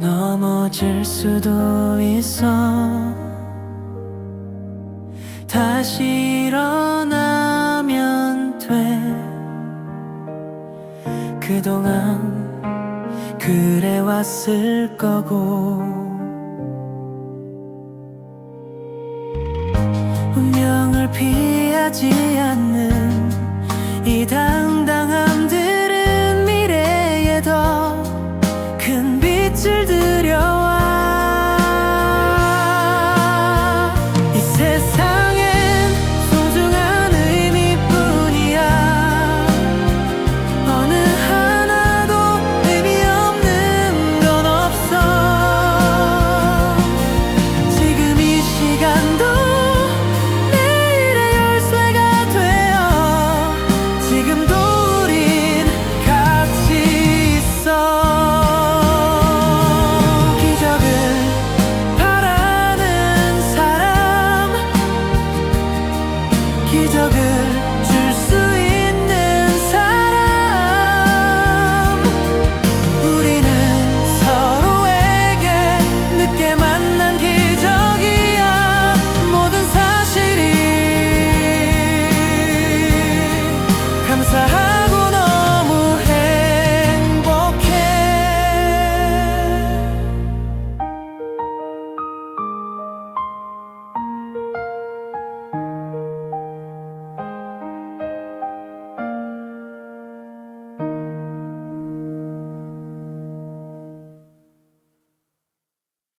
넘어질 수도 있어. 다시 일어나면 돼. 그동안 그래왔을 거고. 운명을 피하지 않는 이 당 빛을 들